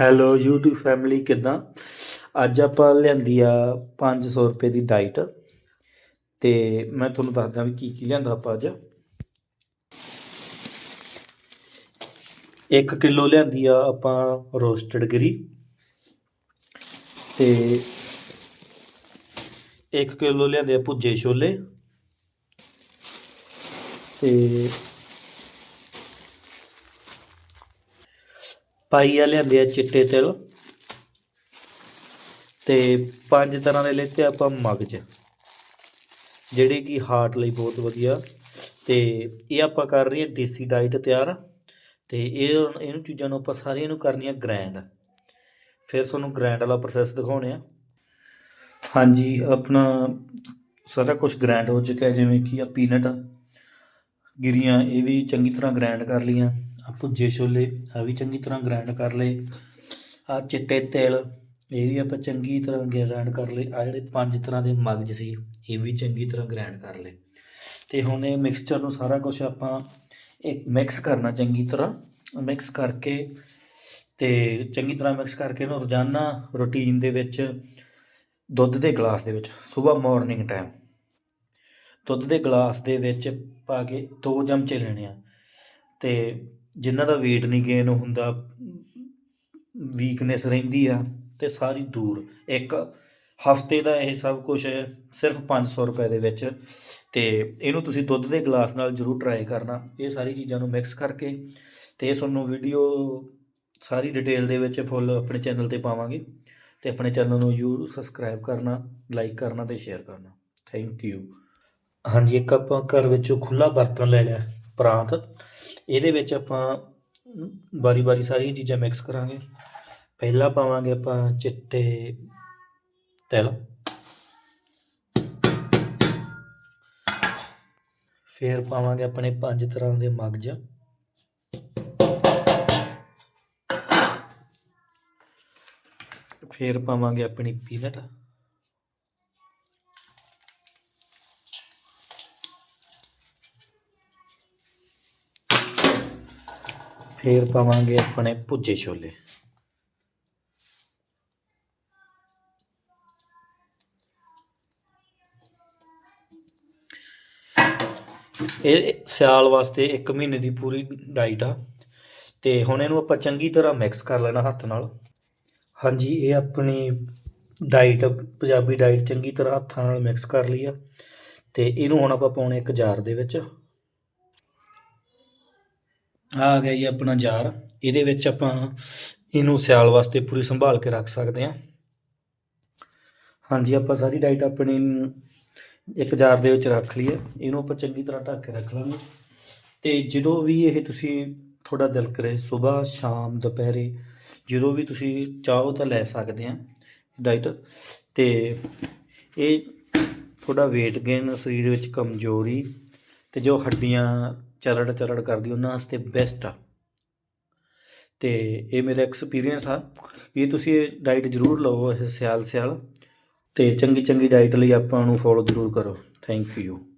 Hello YouTube family ਕਿੱਦਾਂ? ਅੱਜ ਆਪਾਂ ਲਿਆਂਦੀ ਆ 500 ਰੁਪਏ ਦੀ ਡਾਈਟ ਤੇ ਮੈਂ ਤੁਹਾਨੂੰ ਦੱਸਦਾ ਵੀ ਕੀ ਕੀ ਲਿਆਂਦਾ ਆਪਾਂ ਅੱਜ। 1 ਕਿਲੋ ਲਿਆਂਦੀ ਆ ਆਪਾਂ ਰੋਸਟਡ ਗਰੀ। ਤੇ 1 ਕਿਲੋ ਲਿਆਂਦੇ ਆ ਭੁੱਜੇ ਛੋਲੇ। ਤੇ ਪਾਈਆ ਲਿਆਂਦੇ ਆ ਚਿੱਟੇ ਤਿਲ। ਤੇ ਪੰਜ ਤਰ੍ਹਾਂ ਦੇ ਲਿੱਤੇ ਆਪਾਂ ਮਗਜ ਜਿਹੜੇ ਕਿ ਹਾਰਟ ਲਈ ਬਹੁਤ ਵਧੀਆ। ਤੇ ਇਹ ਆਪਾਂ ਕਰ ਰਹੇ ਹਾਂ ਦੇਸੀ ਡਾਈਟ ਤਿਆਰ। ਤੇ ਇਹ ਇਹਨੂੰ ਚੀਜ਼ਾਂ ਨੂੰ ਆਪਾਂ ਸਾਰੀਆਂ ਨੂੰ ਕਰਨੀਆਂ ਗ੍ਰੈਂਡ ਫਿਰ ਤੁਹਾਨੂੰ ਗ੍ਰੈਂਡ ਵਾਲਾ ਪ੍ਰੋਸੈਸ ਦਿਖਾਉਣੇ ਆ। ਹਾਂਜੀ, ਆਪਣਾ ਸਾਰਾ ਕੁਝ ਗ੍ਰੈਂਡ ਹੋ ਚੁੱਕਿਆ, ਜਿਵੇਂ ਕਿ ਆ ਪੀਨਟ ਗਿਰੀਆਂ, ਇਹ ਵੀ ਚੰਗੀ ਤਰ੍ਹਾਂ ਗ੍ਰੈਂਡ ਕਰ ਲਈਆਂ। ਆ ਭੁੱਜੇ ਛੋਲੇ ਆ ਵੀ ਚੰਗੀ ਤਰ੍ਹਾਂ ਗ੍ਰੈਂਡ ਕਰ ਲਏ, ਆ ਚਿੱਟੇ ਤਿਲ, ਇਹ ਵੀ ਆਪਾਂ ਚੰਗੀ ਤਰ੍ਹਾਂ ਗ੍ਰੈਂਡ ਕਰ ਲਏ, ਆ ਜਿਹੜੇ ਪੰਜ ਤਰ੍ਹਾਂ ਦੇ ਮਗਜ ਸੀ, ਇਹ ਵੀ ਚੰਗੀ ਤਰ੍ਹਾਂ ਗ੍ਰੈਂਡ ਕਰ ਲਏ। ਤੇ ਹੁਣ ਇਹ ਮਿਕਸਚਰ ਨੂੰ ਸਾਰਾ ਕੁਝ ਆਪਾਂ ਇੱਕ ਮਿਕਸ ਕਰਨਾ ਚੰਗੀ ਤਰ੍ਹਾਂ ਮਿਕਸ ਕਰਕੇ ਤੇ ਚੰਗੀ ਤਰ੍ਹਾਂ ਮਿਕਸ ਕਰਕੇ ਇਹਨੂੰ ਰੋਜ਼ਾਨਾ ਰੁਟੀਨ ਦੇ ਵਿੱਚ, ਦੁੱਧ ਦੇ ਗਲਾਸ ਦੇ ਵਿੱਚ, ਸਵੇਰ ਮਾਰਨਿੰਗ ਟਾਈਮ ਦੁੱਧ ਦੇ ਗਲਾਸ ਦੇ ਵਿੱਚ ਪਾ ਕੇ ਦੋ ਚਮਚੇ ਲੈਣੇ ਆ, ਤੇ ਜਿਨ੍ਹਾਂ ਦਾ weight ਨਹੀਂ ਗੇਨ ਹੁੰਦਾ ਵੀਕਨੈਸ ਰਹਿੰਦੀ ਆ ਤੇ ਸਾਰੀ ਦੂਰ। ਇੱਕ ਹਫ਼ਤੇ ਦਾ ਇਹ ਸਭ ਕੁਝ ਸਿਰਫ 500 ਰੁਪਏ ਦੇ ਵਿੱਚ ਤੇ ਇਹਨੂੰ ਤੁਸੀਂ ਦੁੱਧ ਦੇ ਗਲਾਸ ਨਾਲ ਜ਼ਰੂਰ ਟਰਾਈ ਕਰਨਾ। ਇਹ ਸਾਰੀ ਚੀਜ਼ਾਂ ਨੂੰ ਮਿਕਸ ਕਰਕੇ ਤੇ ਇਹ ਤੁਹਾਨੂੰ ਵੀਡੀਓ ਸਾਰੀ ਡਿਟੇਲ ਦੇ ਵਿੱਚ ਫੁੱਲ ਆਪਣੇ ਚੈਨਲ ਤੇ ਪਾਵਾਂਗੇ ਤੇ ਆਪਣੇ ਚੈਨਲ ਨੂੰ ਯੂ ਸਬਸਕ੍ਰਾਈਬ ਕਰਨਾ ਲਾਈਕ ਕਰਨਾ ਤੇ ਸ਼ੇਅਰ ਕਰਨਾ। ਥੈਂਕ ਯੂ ਹਾਂਜੀ, ਇੱਕ ਆਪਾਂ ਘਰ ਵਿੱਚੋਂ ਖੁੱਲਾ ਬਰਤਨ ਲੈ ਲਿਆ, ਪ੍ਰਾਂਤ। ਇਹਦੇ ਵਿੱਚ ਆਪਾਂ ਵਾਰੀ-ਵਾਰੀ ਸਾਰੀਆਂ ਚੀਜ਼ਾਂ ਮਿਕਸ ਕਰਾਂਗੇ। ਪਹਿਲਾਂ ਪਾਵਾਂਗੇ ਆਪਾਂ ਚਿੱਟੇ ਤਿਲ। ਫਿਰ ਪਾਵਾਂਗੇ ਆਪਣੇ ਪੰਜ ਤਰ੍ਹਾਂ ਦੇ ਮਗਜ। ਫਿਰ ਪਾਵਾਂਗੇ ਆਪਣੀ ਪੀਨਟ ਫਿਰ ਪਾਵਾਂਗੇ ਆਪਣੇ ਭੁੱਜੇ ਛੋਲੇ। ਇਹ ਸਿਆਲ ਵਾਸਤੇ 1 ਮਹੀਨੇ ਦੀ ਪੂਰੀ ਡਾਈਟ ਆ। ਤੇ ਹੁਣ ਇਹਨੂੰ ਆਪਾਂ ਚੰਗੀ ਤਰ੍ਹਾਂ ਮਿਕਸ ਕਰ ਲੈਣਾ ਹੱਥ ਨਾਲ। ਹਾਂਜੀ, ਇਹ ਆਪਣੀ ਡਾਈਟ, ਪੰਜਾਬੀ ਡਾਈਟ ਚੰਗੀ ਤਰ੍ਹਾਂ ਹੱਥਾਂ ਨਾਲ ਮਿਕਸ ਕਰ ਲਈ ਆ। ਤੇ ਇਹਨੂੰ ਹੁਣ ਆਪਾਂ ਪਾਉਣੇ ਇੱਕ ਜਾਰ ਦੇ ਵਿੱਚ। ਆ ਗਿਆ ਜੀ ਆਪਣਾ ਜਾਰ ਇਹਦੇ ਵਿੱਚ ਆਪਾਂ ਇਹਨੂੰ ਸਿਆਲ ਵਾਸਤੇ ਪੂਰੀ ਸੰਭਾਲ ਕੇ ਰੱਖ ਸਕਦੇ ਹਾਂ। ਹਾਂਜੀ, ਆਪਾਂ ਸਾਰੀ ਡਾਈਟ ਆਪਣੀ ਇੱਕ ਜਾਰ ਦੇ ਵਿੱਚ ਰੱਖ ਲਈਏ। ਇਹਨੂੰ ਆਪਾਂ ਚੰਗੀ ਤਰ੍ਹਾਂ ਢੱਕ ਕੇ ਰੱਖ ਲਾਂਗੇ। ਤੇ ਜਦੋਂ ਵੀ ਇਹ ਤੁਸੀਂ ਤੁਹਾਡਾ ਦਿਲ ਕਰੇ, ਸਵੇਰ, ਸ਼ਾਮ, ਦੁਪਹਿਰੇ, ਜਦੋਂ ਵੀ ਤੁਸੀਂ ਚਾਹੋ ਤਾਂ ਲੈ ਸਕਦੇ ਆ ਡਾਈਟ ਤੇ ਇਹ ਤੁਹਾਡਾ weight gain ਸਰੀਰ ਵਿੱਚ ਕਮਜ਼ੋਰੀ ਤੇ ਜੋ ਹੱਡੀਆਂ ਚਰੜ ਚਰੜ ਕਰਦੀ, ਉਹਨਾਂ ਵਾਸਤੇ ਬੈਸਟ ਆ। ਤੇ ਇਹ ਮੇਰਾ ਐਕਸਪੀਰੀਅੰਸ ਆ। ਇਹ ਤੁਸੀਂ ਇਹ ਡਾਈਟ ਜ਼ਰੂਰ ਲਓ, ਇਹ ਸਿਆਲ ਸਿਆਲ। ਤੇ ਚੰਗੀ ਚੰਗੀ ਡਾਈਟ ਲਈ ਆਪਾਂ ਨੂੰ ਫੋਲੋ ਜ਼ਰੂਰ ਕਰੋ। Thank you